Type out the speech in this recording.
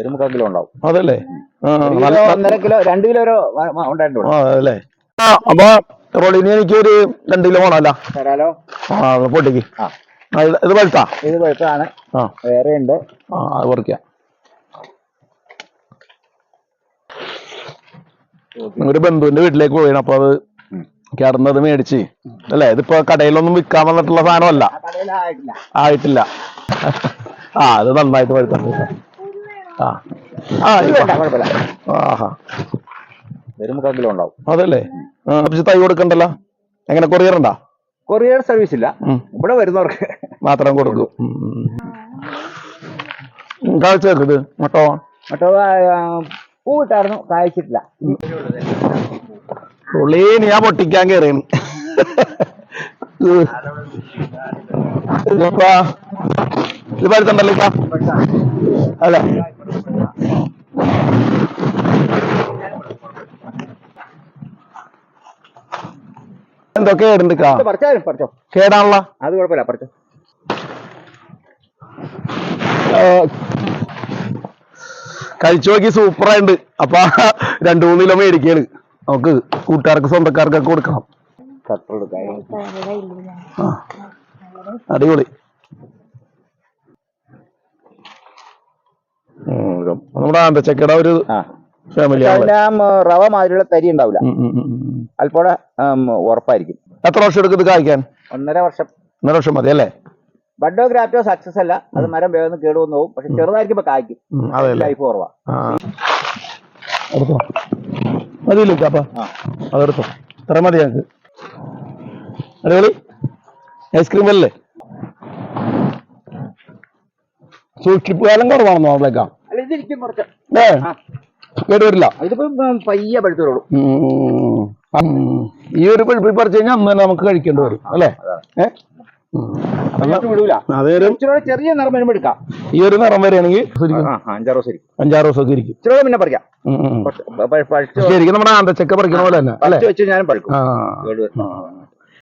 ഒരു മുക്കാൽ കിലോ ഉണ്ടാവും. അതല്ലേ? ഒരു ഒന്നര കിലോ രണ്ട് കിലോ ഉണ്ടായിട്ടുണ്ട് ആ അതല്ലേ? അപ്പൊ റോളിന് എനിക്ക് ഒരു രണ്ട് കിലോ വേണമല്ല. തരാലോ? ആ പൊട്ടിക്ക്. ഇത് പഴുത്താ ഇത് പഴുത്താണ് വേറെ ഉണ്ട്. ആ അത് പറിക്കാം. ഒരു ബന്ധുവിന്റെ വീട്ടിലേക്ക് പോയി അപ്പൊ അത് കിടന്നത് മേടിച്ച്. അല്ലെ? ഇതിപ്പോ കടയിലൊന്നും വിൽക്കാൻ വന്നിട്ടുള്ള സാധനമല്ല. ആയിട്ടില്ല. ആ അത് നന്നായിട്ട് പഴുത്തുണ്ട് ആ. ആ ഇത് വേണ്ട കുഴപ്പമില്ല. ആഹാ. മുക്കാൽ ഉണ്ടാവും അതല്ലേ? ആ അപ്പൊ തൈ കൊടുക്കണ്ടല്ലോ? എങ്ങനെ കൊറിയർ ഉണ്ടാ? കൊറിയർ സർവീസ് ഇല്ല. ഇവിടെ വരുന്നവർക്ക്. മാത്രം കൊടുക്കും. ഉം, ഉം, ഉം. കാഴ്ച വെക്ക് ഇത്. മട്ടോ? മറ്റോ പൂ ഇട്ടായിരുന്നു കായ്ച്ചിട്ടില്ല. ഉള്ളി ഞാൻ പൊട്ടിക്കാൻ കയറിയാണ് ഇതിപ്പോ ഇത് പഴുത്തുണ്ടല്ലോ ഇക്ക? അല്ലേ. എന്തൊക്കെ കേടുണ്ട് കേടാണല്ലോ. അത് കുഴപ്പമില്ല പറിച്ചോ. കഴിച്ചു നോക്കി സൂപ്പറായിട്ടുണ്ട് അപ്പൊ രണ്ടു മൂന്ന് കിലോ മേടിക്കാണ്. നമുക്ക് കൂട്ടുകാർക്ക് സ്വന്തക്കാർക്കൊക്കെ കൊടുക്കണം ആ. അടിപൊളി. ഇത് നമ്മുടെ ഒരു ഫാമിലി റവ മാതിരിയുള്ള തരി ഉണ്ടാവില്ല. അല്പോടെ ഉറപ്പായിരിക്കും. എത്ര വർഷം എടുക്കും ഇത് കായ്ക്കാൻ? ഒന്നര വർഷം. ഒന്നര വർഷം മതി അല്ലേ? ബഡോ ഗ്രാഫ്റ്റോ സക്സസ് അല്ല. അത് മരം വേഗം കേടുവന്നു പോകും പക്ഷെ ചെറുതായിരിക്കും കായ്ക്കും. ലൈഫ് കുറവാ. എടുത്തോ? മതിയില്ലേ അപ്പൊ. അതെടുത്തോ. ഇത്ര മതി ഞങ്ങക്ക്. അടിപൊളി. ഐസ്ക്രീം അല്ലേ? സൂക്ഷിപ്പ് കാലം കുറവാണെന്നോ അവിടേക്കാ കുറച്ച്. ആ. ഇതിപ്പോ പയ്യെ പഴുത്തോളൂ. ഈ ഒരു പഴുപ്പ് പറിച്ചു കഴിഞ്ഞാൽ അന്ന് തന്നെ നമുക്ക് കഴിക്കേണ്ടി വരും അല്ലേ? ചെറിയ നിറം വരുമ്പോ എടുക്കാം. ഈ ഒരു നിറം വരികയാണെങ്കിൽ അഞ്ചാറ് ദിവസം അഞ്ചാറ് ദിവസമൊക്കെ ഇരിക്കും. ഇച്ചിരി പിന്നെ പറിക്കാം. ശരിക്കും നമ്മുടെ ആന്തച്ചക്ക പറിക്കണ പോലെ തന്നെ വെച്ച് ഞാൻ പഴുക്കും കേട്.